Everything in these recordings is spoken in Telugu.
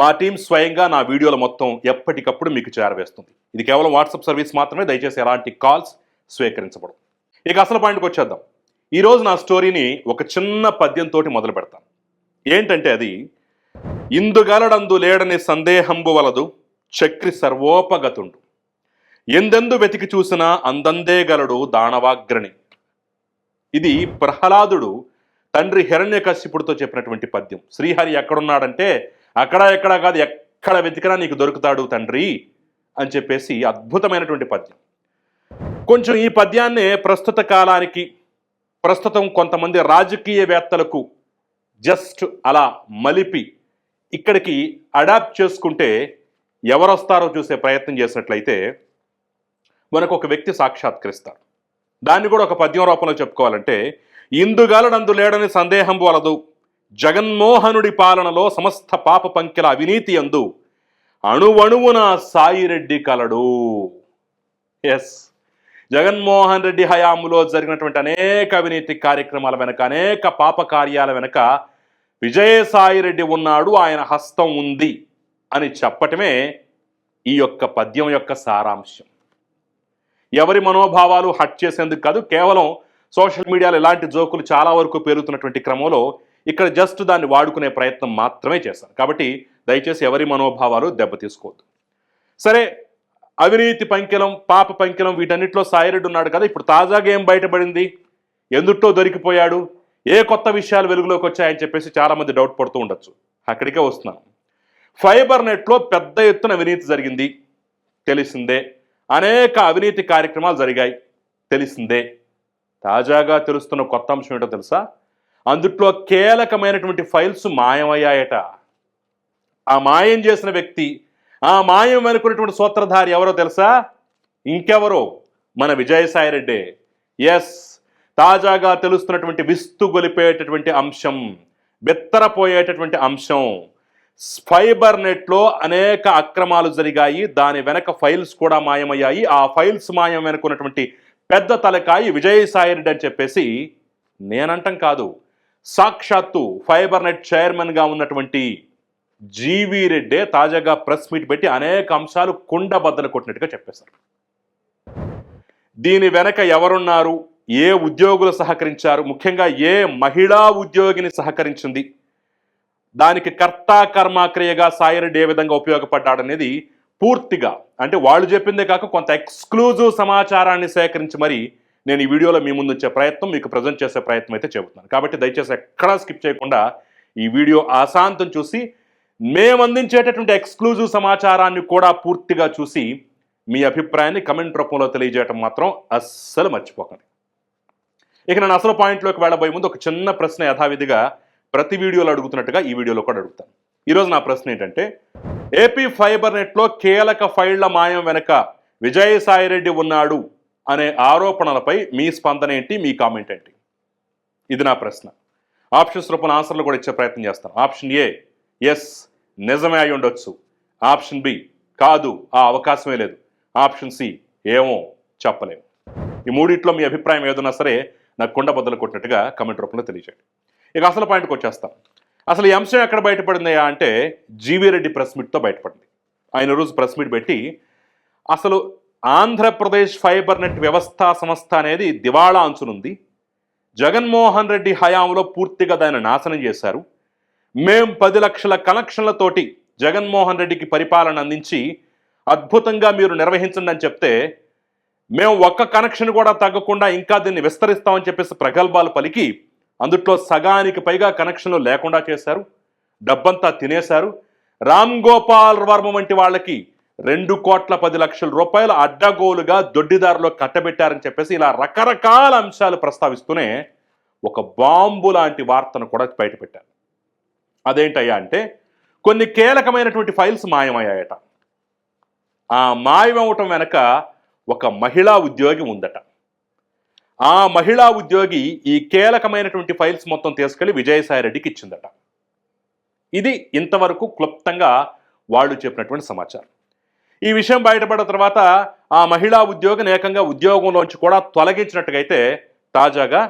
మా టీం స్వయంగా నా వీడియోల మొత్తం ఎప్పటికప్పుడు మీకు చేరవేస్తుంది. ఇది కేవలం వాట్సాప్ సర్వీస్ మాత్రమే దయచేసి ఎలాంటి కాల్స్ స్వీకరించబడదు ఇక అసలు పాయింట్కి వచ్చేద్దాం. ఈరోజు నా స్టోరీని ఒక చిన్న పద్యంతో మొదలు పెడతాను. ఏంటంటే అది ఇందుగలడందు లేడని సందేహంబు వలదు చక్రి సర్వోపగతుండు. ఎందెందు వెతికి చూసినా అందందే గలడు దానవాగ్రణి. ఇది ప్రహ్లాదుడు తండ్రి హిరణ్యకశిపుడితో చెప్పినటువంటి పద్యం. శ్రీహరి ఎక్కడున్నాడంటే అక్కడ ఎక్కడ కాదు ఎక్కడ వెతికినా నీకు దొరుకుతాడు తండ్రి అని చెప్పేసి అద్భుతమైనటువంటి పద్యం. కొంచెం ఈ పద్యాన్నే ప్రస్తుత కాలానికి ప్రస్తుతం కొంతమంది రాజకీయవేత్తలకు జస్ట్ అలా మలిపి ఇక్కడికి అడాప్ట్ చేసుకుంటే ఎవరొస్తారో చూసే ప్రయత్నం చేసినట్లయితే మనకు ఒక వ్యక్తి సాక్షాత్కరిస్తారు దాన్ని కూడా ఒక పద్యం రూపంలో చెప్పుకోవాలంటే ఇందుగాలడందు లేడని సందేహం వలదు. జగన్మోహనుడి పాలనలో సమస్త పాప పంకెల అవినీతి అందు అణువణువున సాయిరెడ్డి కలడు. ఎస్ జగన్మోహన్ రెడ్డి హయాంలో జరిగినటువంటి అనేక అవినీతి కార్యక్రమాల వెనక అనేక పాప కార్యాల వెనక విజయసాయిరెడ్డి ఉన్నాడు ఆయన హస్తం ఉంది అని చెప్పటమే ఈ యొక్క పద్యం యొక్క సారాంశం. ఎవరి మనోభావాలు హట్ చేసేందుకు కాదు కేవలం సోషల్ మీడియాలో ఇలాంటి జోకులు చాలా వరకు పేరుతున్నటువంటి క్రమంలో ఇక్కడ జస్ట్ దాన్ని వాడుకునే ప్రయత్నం మాత్రమే చేశాను కాబట్టి దయచేసి ఎవరి మనోభావాలు దెబ్బతీసుకోవద్దు. సరే అవినీతి పంకిలం పాప పంకెలం వీటన్నిటిలో సాయిరెడ్డి ఉన్నాడు కదా ఇప్పుడు తాజాగా ఏం బయటపడింది? ఎందుట్టో దొరికిపోయాడు? ఏ కొత్త విషయాలు వెలుగులోకి వచ్చాయని చెప్పేసి చాలామంది డౌట్ పడుతూ ఉండొచ్చు. అక్కడికే వస్తున్నాను. ఫైబర్ నెట్లో పెద్ద ఎత్తున అవినీతి జరిగింది. తెలిసిందే. అనేక అవినీతి కార్యక్రమాలు జరిగాయి. తెలిసిందే. తాజాగా తెలుస్తున్న కొత్త అంశం ఏంటో తెలుసా? అందుట్లో కీలకమైనటువంటి ఫైల్స్ మాయమయ్యాయట. ఆ మాయం చేసిన వ్యక్తి ఆ మాయం అనుకున్నటువంటి సూత్రధారి ఎవరో తెలుసా? ఇంకెవరో? మన విజయసాయిరెడ్డే ఎస్ తాజాగా తెలుస్తున్నటువంటి విస్తుగొలిపేటటువంటి అంశం బెత్తరపోయేటటువంటి అంశం. ఫైబర్ నెట్లో అనేక అక్రమాలు జరిగాయి దాని వెనక ఫైల్స్ కూడా మాయమయ్యాయి. ఆ ఫైల్స్ మాయం వెనుకున్నటువంటి పెద్ద తలకాయి విజయసాయి రెడ్డి అని చెప్పేసి నేనంటం కాదు. సాక్షాత్తు ఫైబర్ నెట్ చైర్మన్గా ఉన్నటువంటి జీవి రెడ్డే తాజాగా ప్రెస్ మీట్ పెట్టి అనేక అంశాలు కుండ బద్దలు కొట్టినట్టుగా చెప్పేశారు. దీని వెనక ఎవరున్నారు? ఏ ఉద్యోగులు సహకరించారు? ముఖ్యంగా ఏ మహిళా ఉద్యోగిని సహకరించింది? దానికి కర్త కర్మాక్రియగా సాయిరెడ్డి ఏ విధంగా ఉపయోగపడ్డాడనేది పూర్తిగా అంటే వాళ్ళు చెప్పిందే కాక కొంత ఎక్స్క్లూజివ్ సమాచారాన్ని సేకరించి మరి నేను ఈ వీడియోలో మీ ముందు వచ్చే ప్రయత్నం మీకు ప్రజెంట్ చేసే ప్రయత్నం అయితే చెబుతున్నాను కాబట్టి దయచేసి ఎక్కడా స్కిప్ చేయకుండా ఈ వీడియో అశాంతం చూసి మేము అందించేటటువంటి ఎక్స్క్లూజివ్ సమాచారాన్ని కూడా పూర్తిగా చూసి మీ అభిప్రాయాన్ని కమెంట్ రూపంలో తెలియజేయటం మాత్రం అస్సలు మర్చిపోకండి. ఇక నేను అసలు పాయింట్లోకి వెళ్ళబోయే ముందు ఒక చిన్న ప్రశ్న యథావిధిగా ప్రతి వీడియోలో అడుగుతున్నట్టుగా ఈ వీడియోలో కూడా అడుగుతాను. ఈరోజు నా ప్రశ్న ఏంటంటే ఏపీ ఫైబర్ నెట్లో కీలక ఫైళ్ళ మాయం వెనక విజయసాయిరెడ్డి ఉన్నాడు. అనే ఆరోపణలపై మీ స్పందన ఏంటి మీ కామెంట్ ఏంటి? ఇది నా ప్రశ్న. ఆప్షన్స్ రూపంలో ఆన్సర్లు కూడా ఇచ్చే ప్రయత్నం చేస్తాను. ఆప్షన్ ఏ ఎస్ నిజమే అయి ఉండొచ్చు. ఆప్షన్ బి కాదు ఆ అవకాశమే లేదు. ఆప్షన్ సి ఏమో చెప్పలేము ఈ మూడిట్లో మీ అభిప్రాయం ఏదన్నా సరే నాకు కుండ బద్దలు కొట్టినట్టుగా కమెంట్ రూపంలో తెలియజేయండి. ఇక అసలు పాయింట్కి వచ్చేస్తాం. అసలు ఈ అంశం ఎక్కడ బయటపడిందయా అంటే జీవీ రెడ్డి ప్రెస్ మీట్తో బయటపడింది. ఆయన రోజు ప్రెస్ మీట్ పెట్టి అసలు ఆంధ్రప్రదేశ్ ఫైబర్ నెట్ వ్యవస్థ సంస్థ అనేది దివాళా అంచునుంది. జగన్మోహన్ రెడ్డి హయాంలో పూర్తిగా దాన్ని నాశనం చేశారు. మేం పది లక్షల కనెక్షన్లతోటి జగన్మోహన్ రెడ్డికి పరిపాలన అందించి అద్భుతంగా మీరు నిర్వహించండి అని చెప్తే మేము ఒక్క కనెక్షన్ కూడా తగ్గకుండా ఇంకా దీన్ని విస్తరిస్తామని చెప్పేసి ప్రగల్భాలు పలికి అందుట్లో సగానికి పైగా కనెక్షన్లు లేకుండా చేశారు. డబ్బంతా తినేశారు. రామ్ గోపాల్ వర్మ వంటి వాళ్ళకి రెండు కోట్ల పది లక్షల రూపాయలు అడ్డగోలుగా దొడ్డిదారులో కట్టబెట్టారని చెప్పేసి ఇలా రకరకాల అంశాలు ప్రస్తావిస్తూనే ఒక బాంబు లాంటి వార్తను కూడా బయటపెట్టారు. అదేంటయ్యా అంటే కొన్ని కీలకమైనటువంటి ఫైల్స్ మాయమయ్యాయట. ఆ మాయమవటం వెనక ఒక మహిళా ఉద్యోగి ఉందట. ఆ మహిళా ఉద్యోగి ఈ కీలకమైనటువంటి ఫైల్స్ మొత్తం తీసుకెళ్ళి విజయసాయి రెడ్డికి ఇచ్చిందట. ఇది ఇంతవరకు క్లుప్తంగా వాళ్ళు చెప్పినటువంటి సమాచారం. ఈ విషయం బయటపడిన తర్వాత ఆ మహిళా ఉద్యోగిని ఏకంగా ఉద్యోగంలోంచి కూడా తొలగించినట్టుగైతే అయితే తాజాగా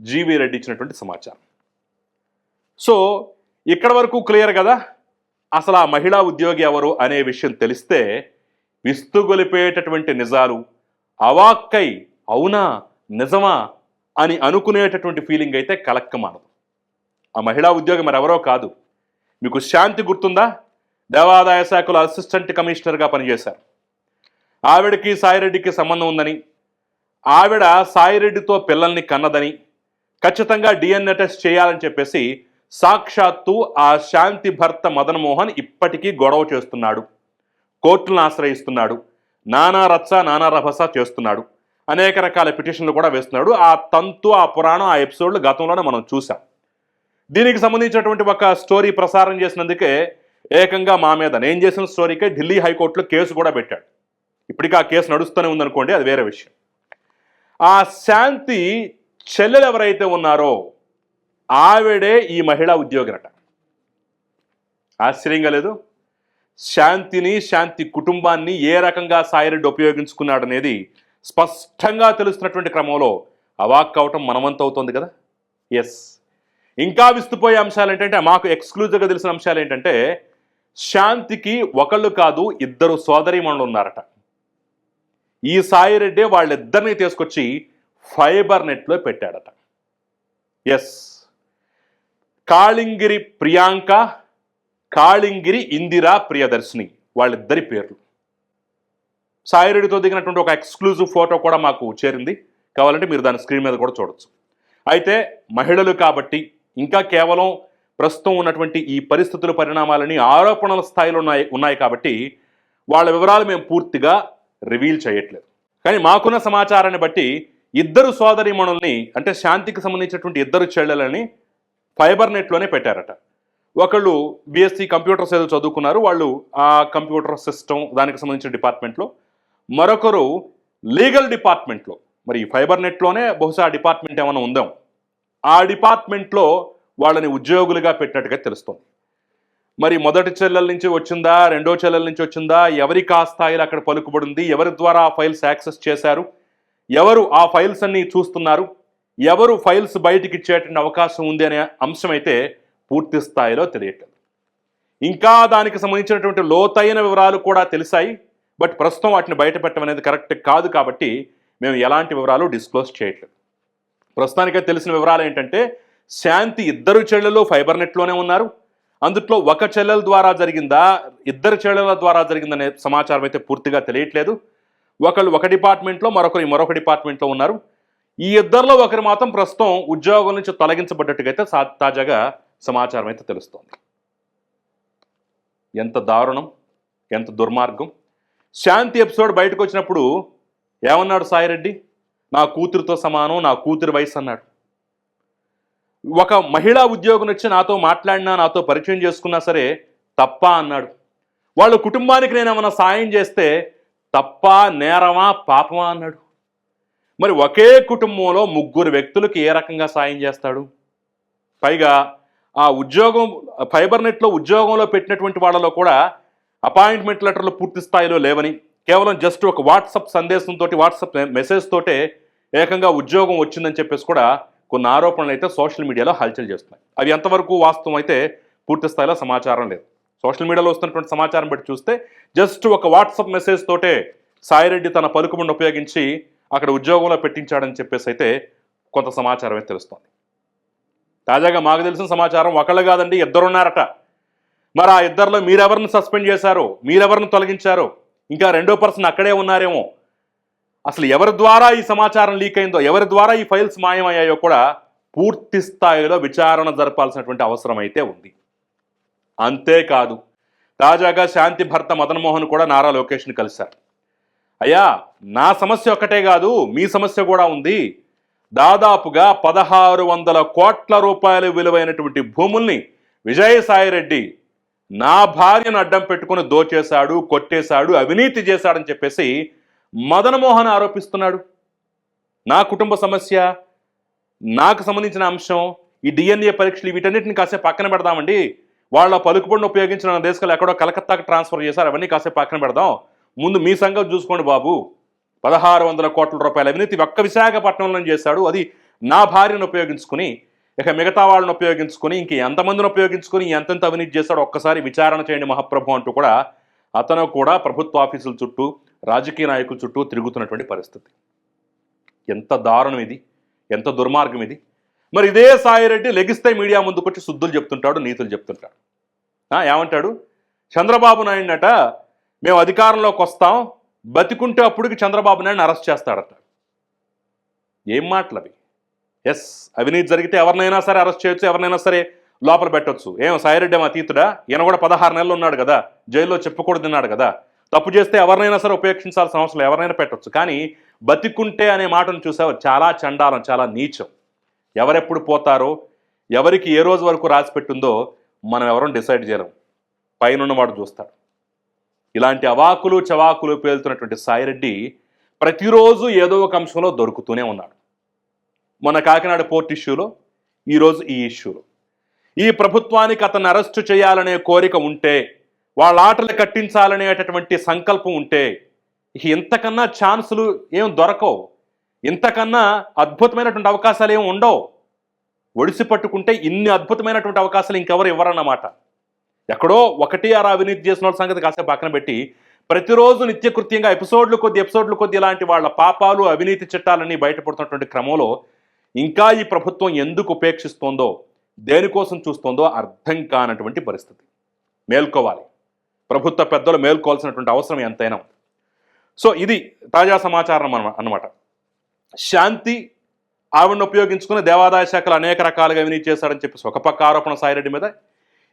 జీవీ రెడ్డి ఇచ్చినటువంటి సమాచారం. సో ఇక్కడ వరకు క్లియర్ కదా? అసలు ఆ మహిళా ఉద్యోగి ఎవరు అనే విషయం తెలిస్తే విస్తుగొలిపేటటువంటి నిజాలు అవాక్కై అవునా నిజమా అని అనుకునేటటువంటి ఫీలింగ్ అయితే కలక్కమానదు. ఆ మహిళా ఉద్యోగి మరెవరో కాదు. మీకు శాంతి గుర్తుందా? దేవాదాయ శాఖలో అసిస్టెంట్ కమిషనర్గా పనిచేశారు. ఆవిడకి సాయిరెడ్డికి సంబంధం ఉందని ఆవిడ సాయిరెడ్డితో పిల్లల్ని కన్నదని ఖచ్చితంగా డిఎన్ఏ టెస్ట్ చేయాలని చెప్పేసి సాక్షాత్తు ఆ శాంతి భర్త మదన్ మోహన్ ఇప్పటికీ గొడవ చేస్తున్నాడు కోర్టులను ఆశ్రయిస్తున్నాడు నానా రచ్చ నానా రభస చేస్తున్నాడు అనేక రకాల పిటిషన్లు కూడా వేస్తున్నాడు. ఆ తంతు ఆ పురాణం ఆ ఎపిసోడ్లు గతంలోనే మనం చూసాం దీనికి సంబంధించినటువంటి ఒక స్టోరీ ప్రసారం చేసినందుకే ఏకంగా మా మీద. నేను చేసిన స్టోరీకే ఢిల్లీ హైకోర్టులో కేసు కూడా పెట్టాడు. ఇప్పటికీ ఆ కేసు నడుస్తూనే ఉందనుకోండి అది వేరే విషయం. ఆ శాంతి చెల్లెలు ఎవరైతే ఉన్నారో ఆవిడే ఈ మహిళా ఉద్యోగినట ఆశ్చర్యంగా లేదు? శాంతిని శాంతి కుటుంబాన్ని ఏ రకంగా సాయిరెడ్డి ఉపయోగించుకున్నాడు అనేది స్పష్టంగా తెలుస్తున్నటువంటి క్రమంలో అవాక్ అవటం మనమంత అవుతుంది కదా? ఎస్ ఇంకా విస్తుపోయే అంశాలు ఏంటంటే మాకు ఎక్స్క్లూజివ్గా తెలిసిన అంశాలు ఏంటంటే శాంతికి ఒకళ్ళు కాదు ఇద్దరు సోదరిమణులు ఉన్నారట ఈ సాయిరెడ్డి వాళ్ళిద్దరిని తీసుకొచ్చి ఫైబర్ నెట్లో పెట్టాడట. ఎస్ కాళింగిరి ప్రియాంక కాళింగిరి ఇందిరా ప్రియదర్శిని వాళ్ళిద్దరి పేర్లు. సాయిరెడ్డితో దిగినటువంటి ఒక ఎక్స్క్లూజివ్ ఫోటో కూడా మాకు చేరింది. కావాలంటే మీరు దాని స్క్రీన్ మీద కూడా చూడొచ్చు. అయితే మహిళలు కాబట్టి ఇంకా కేవలం ప్రస్తుతం ఉన్నటువంటి ఈ పరిస్థితుల పరిణామాలని ఆరోపణల స్థాయిలో ఉన్నాయి ఉన్నాయి కాబట్టి వాళ్ళ వివరాలు మేము పూర్తిగా రివీల్ చేయట్లేదు. కానీ మాకున్న సమాచారాన్ని బట్టి ఇద్దరు సోదరిమణుల్ని అంటే శాంతికి సంబంధించినటువంటి ఇద్దరు చెల్లెలని ఫైబర్ నెట్లోనే పెట్టారట. ఒకళ్ళు బీఎస్సీ కంప్యూటర్స్ ఏదో చదువుకున్నారు వాళ్ళు ఆ కంప్యూటర్ సిస్టమ్ దానికి సంబంధించిన డిపార్ట్మెంట్లో. మరొకరు లీగల్ డిపార్ట్మెంట్లో. మరి ఈ ఫైబర్ నెట్లోనే బహుశా డిపార్ట్మెంట్ ఏమైనా ఉందాం ఆ డిపార్ట్మెంట్లో వాళ్ళని ఉద్యోగులుగా పెట్టినట్టుగా తెలుస్తుంది. మరి మొదటి చెల్లెల నుంచి వచ్చిందా? రెండో చెల్లెల నుంచి వచ్చిందా? ఎవరికి ఆ స్థాయిలో అక్కడ పలుకుబడింది? ఎవరి ద్వారా ఆ ఫైల్స్ యాక్సెస్ చేశారు? ఎవరు ఆ ఫైల్స్ అన్ని చూస్తున్నారు? ఎవరు ఫైల్స్ బయటికి ఇచ్చేటువంటి అవకాశం ఉంది అనే అంశం అయితే పూర్తి స్థాయిలో తెలియట్లేదు. ఇంకా దానికి సంబంధించినటువంటి లోతైన వివరాలు కూడా తెలిసాయి. బట్ ప్రస్తుతం వాటిని బయట పెట్టడం అనేది కరెక్ట్ కాదు కాబట్టి మేము ఎలాంటి వివరాలు డిస్క్లోజ్ చేయట్లేదు. ప్రస్తుతానికే తెలిసిన వివరాలు ఏంటంటే శాంతి ఇద్దరు చెల్లెలు ఫైబర్ నెట్లోనే ఉన్నారు. అందుట్లో ఒక చెల్లెల ద్వారా జరిగిందా? ఇద్దరు చెల్లెల ద్వారా జరిగిందనే సమాచారం అయితే పూర్తిగా తెలియట్లేదు. ఒకళ్ళు ఒక డిపార్ట్మెంట్లో మరొకరు మరొక డిపార్ట్మెంట్లో ఉన్నారు. ఈ ఇద్దరిలో ఒకరు మాత్రం ప్రస్తుతం ఉద్యోగం నుంచి తొలగించబడ్డట్టుగా అయితే తాజాగా సమాచారం అయితే తెలుస్తోంది. ఎంత దారుణం ఎంత దుర్మార్గం. శాంతి ఎపిసోడ్ బయటకు వచ్చినప్పుడు ఏమన్నాడు సాయిరెడ్డి? నా కూతురుతో సమానం నా కూతురు వయసు అన్నాడు. ఒక మహిళా ఉద్యోగం వచ్చి నాతో మాట్లాడినా నాతో పరిచయం చేసుకున్నా సరే తప్ప అన్నాడు. వాళ్ళ కుటుంబానికి నేను ఏమైనా సాయం చేస్తే తప్ప నేరమా పాపమా అన్నాడు. మరి ఒకే కుటుంబంలో ముగ్గురు వ్యక్తులకి ఏ రకంగా సాయం చేస్తాడు? పైగా ఆ ఉద్యోగం ఫైబర్ నెట్లో ఉద్యోగంలో పెట్టినటువంటి వాళ్ళలో కూడా అపాయింట్మెంట్ లెటర్లు పూర్తి స్థాయిలో లేవని కేవలం జస్ట్ ఒక వాట్సప్ సందేశంతో వాట్సప్ మెసేజ్ తోటే ఏకంగా ఉద్యోగం వచ్చిందని చెప్పేసి కూడా కొన్ని ఆరోపణలు అయితే సోషల్ మీడియాలో హల్చల్ చేస్తున్నాయి. అవి ఎంతవరకు వాస్తవం అయితే పూర్తి స్థాయిలో సమాచారం లేదు. సోషల్ మీడియాలో వస్తున్నటువంటి సమాచారం బట్టి చూస్తే జస్ట్ ఒక వాట్సాప్ మెసేజ్ తోటే సాయిరెడ్డి తన పలుకుబడిని ఉపయోగించి అక్కడ ఉద్యోగంలో పెట్టించాడని చెప్పేసి అయితే కొంత సమాచారం అయితే తెలుస్తోంది. తాజాగా మాకు తెలిసిన సమాచారం ఒకళ్ళు కాదండి ఇద్దరు ఉన్నారట మరి ఆ ఇద్దరిలో మీరెవరిని సస్పెండ్ చేశారు? మీరెవరిని తొలగించారు? ఇంకా రెండో పర్సన్ అక్కడే ఉన్నారేమో? అసలు ఎవరి ద్వారా ఈ సమాచారం లీక్ అయిందో ఎవరి ద్వారా ఈ ఫైల్స్ మాయమయ్యాయో కూడా పూర్తి స్థాయిలో విచారణ జరపాల్సినటువంటి అవసరం అయితే ఉంది. అంతేకాదు తాజాగా శాంతి భర్త మదన్మోహన్ కూడా నారా లోకేష్ని కలిశారు. అయ్యా నా సమస్య ఒక్కటే కాదు మీ సమస్య కూడా ఉంది. దాదాపుగా పదహారు వందల కోట్ల రూపాయల విలువైనటువంటి భూముల్ని విజయసాయిరెడ్డి నా భార్యను అడ్డం పెట్టుకుని దోచేశాడు కొట్టేశాడు అవినీతి చేశాడని చెప్పేసి మదనమోహన్ ఆరోపిస్తున్నాడు. నా కుటుంబ సమస్య నాకు సంబంధించిన అంశం ఈ డిఎన్ఏ పరీక్షలు వీటన్నిటిని కాసేపు పక్కన పెడదామండి. వాళ్ళ పలుకుబడిని ఉపయోగించిన దేశాలు ఎక్కడో కలకత్తాకు ట్రాన్స్ఫర్ చేశారు. అవన్నీ కాసేపు పక్కన పెడదాం. ముందు మీ సంగతి చూసుకోండి బాబు. పదహారు వందల కోట్ల రూపాయల అవినీతి ఒక్క విశాఖపట్నంలో చేశాడు. అది నా భార్యను ఉపయోగించుకుని ఇక మిగతా వాళ్ళని ఉపయోగించుకుని ఇంక ఎంతమందిని ఉపయోగించుకుని ఎంతెంత అవినీతి చేశాడో ఒక్కసారి విచారణ చేయండి మహాప్రభు అంటూ కూడా అతను కూడా ప్రభుత్వ ఆఫీసుల చుట్టూ రాజకీయ నాయకుల చుట్టూ తిరుగుతున్నటువంటి పరిస్థితి. ఎంత దారుణం ఇది? ఎంత దుర్మార్గం ఇది? మరి ఇదే సాయిరెడ్డి లెగిస్తే మీడియా ముందుకొచ్చి శుద్ధులు చెప్తుంటాడు నీతులు చెప్తుంటాడు. ఏమంటాడు? చంద్రబాబు నాయుడునట మేము అధికారంలోకి వస్తాం బతికుంటే అప్పటికి చంద్రబాబు నాయుడిని అరెస్ట్ చేస్తాడట. ఏం మాటలు అవి ఎస్ అవినీతి జరిగితే ఎవరినైనా సరే అరెస్ట్ చేయొచ్చు ఎవరినైనా సరే లోపల పెట్టొచ్చు. ఏం సాయిరెడ్డి ఏమో తీతుడా ఈయన కూడా పదహారు నెలలు ఉన్నాడు కదా. జైల్లో చెప్పకూడదు తిన్నాడు కదా. తప్పు చేస్తే ఎవరినైనా సరే ఉపేక్షించాల్సిన అవసరం ఎవరినైనా పెట్టొచ్చు. కానీ బతికుంటే అనే మాటను చూసావు? చాలా చండాలం చాలా నీచం. ఎవరెప్పుడు పోతారో ఎవరికి ఏ రోజు వరకు రాసి పెట్టుందో మనం ఎవరం డిసైడ్ చేయలేం. పైన వాడు చూస్తాడు. ఇలాంటి అవాకులు చవాకులు పేలుతున్నటువంటి సాయిరెడ్డి ప్రతిరోజు ఏదో ఒక అంశంలో దొరుకుతూనే ఉన్నాడు. మన కాకినాడ పోర్ట్ ఇష్యూలో ఈరోజు ఈ ఇష్యూలో. ఈ ప్రభుత్వానికి అతను అరెస్టు చేయాలనే కోరిక ఉంటే వాళ్ళ ఆటలు కట్టించాలనేటటువంటి సంకల్పం ఉంటే ఇంతకన్నా ఛాన్సులు ఏం దొరకవు. ఇంతకన్నా అద్భుతమైనటువంటి అవకాశాలు ఏమి ఉండవు. ఒడిసి పట్టుకుంటే ఇన్ని అద్భుతమైనటువంటి అవకాశాలు ఇంకెవరు ఇవ్వరన్నమాట. ఎక్కడో ఒకటి అర అవినీతి చేసిన వాళ్ళ సంగతి కాసేపు పక్కన పెట్టి ప్రతిరోజు నిత్యకృత్యంగా ఎపిసోడ్లు కొద్ది ఎపిసోడ్లు కొద్ది ఇలాంటి వాళ్ళ పాపాలు అవినీతి చట్టాలన్నీ బయటపడుతున్నటువంటి క్రమంలో ఇంకా ఈ ప్రభుత్వం ఎందుకు ఉపేక్షిస్తోందో దేనికోసం చూస్తోందో అర్థం కానటువంటి పరిస్థితి. మేల్కోవాలి. ప్రభుత్వ పెద్దలు మేల్కోవాల్సినటువంటి అవసరం ఎంతైనా ఉంది. సో ఇది తాజా సమాచారం అనమాట అన్నమాట. శాంతి ఆవిడను ఉపయోగించుకుని దేవాదాయ శాఖలు అనేక రకాలుగా అవినీతి చేశాడని చెప్పేసి ఒక పక్క ఆరోపణ సాయిరెడ్డి మీద.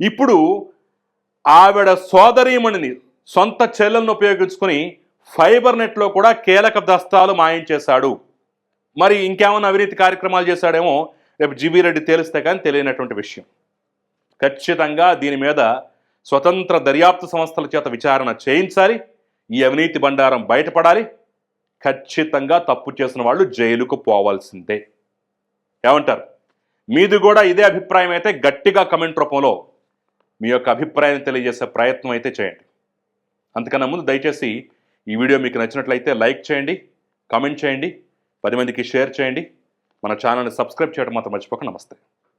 ఇప్పుడు ఆవిడ సోదరీమణిని సొంత చెల్లెలను ఉపయోగించుకుని ఫైబర్ నెట్లో కూడా కీలక దస్తాలు మాయం చేశాడు. మరి ఇంకేమైనా అవినీతి కార్యక్రమాలు చేశాడేమో రేపు జీవీ రెడ్డి తేలిస్తే కానీ తెలియనటువంటి విషయం. ఖచ్చితంగా దీని మీద స్వతంత్ర దర్యాప్తు సంస్థల చేత విచారణ చేయించాలి. ఈ అవినీతి బండారం బయటపడాలి. ఖచ్చితంగా తప్పు చేసిన వాళ్ళు జైలుకు పోవాల్సిందే. ఏమంటారు? మీది కూడా ఇదే అభిప్రాయం అయితే గట్టిగా కమెంట్ రూపంలో మీ యొక్క అభిప్రాయాన్ని తెలియజేసే ప్రయత్నం అయితే చేయండి. అంతకన్నా ముందు దయచేసి ఈ వీడియో మీకు నచ్చినట్లయితే లైక్ చేయండి కమెంట్ చేయండి పది మందికి షేర్ చేయండి. మన ఛానల్ని సబ్స్క్రైబ్ చేయడం మాత్రం మర్చిపోక. నమస్తే.